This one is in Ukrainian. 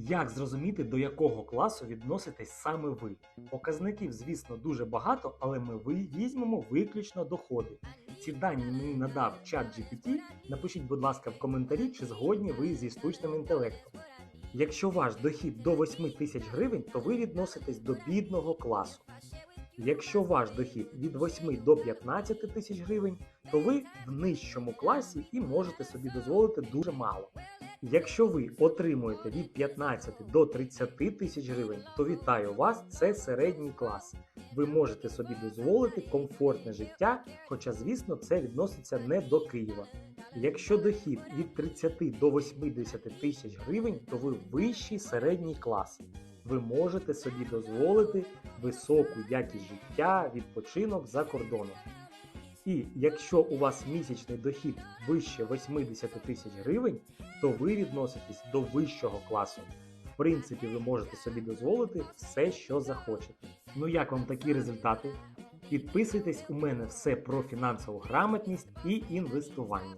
Як зрозуміти, до якого класу відноситесь саме ви? Показників, звісно, дуже багато, але ми візьмемо виключно доходи. Ці дані мені надав чат GPT. Напишіть, будь ласка, в коментарі, чи згодні ви зі штучним інтелектом. Якщо ваш дохід до 8 тисяч гривень, то ви відноситесь до бідного класу. Якщо ваш дохід від 8 до 15 тисяч гривень, то ви в нижчому класі і можете собі дозволити дуже мало. Якщо ви отримуєте від 15 до 30 тисяч гривень, то вітаю вас, це середній клас. Ви можете собі дозволити комфортне життя, хоча, звісно, це відноситься не до Києва. Якщо дохід від 30 до 80 тисяч гривень, то ви вищий середній клас. Ви можете собі дозволити високу якість життя, відпочинок за кордоном. І якщо у вас місячний дохід вище 80 тисяч гривень, то ви відноситесь до вищого класу. В принципі, ви можете собі дозволити все, що захочете. Ну як вам такі результати? Підписуйтесь, у мене все про фінансову грамотність і інвестування.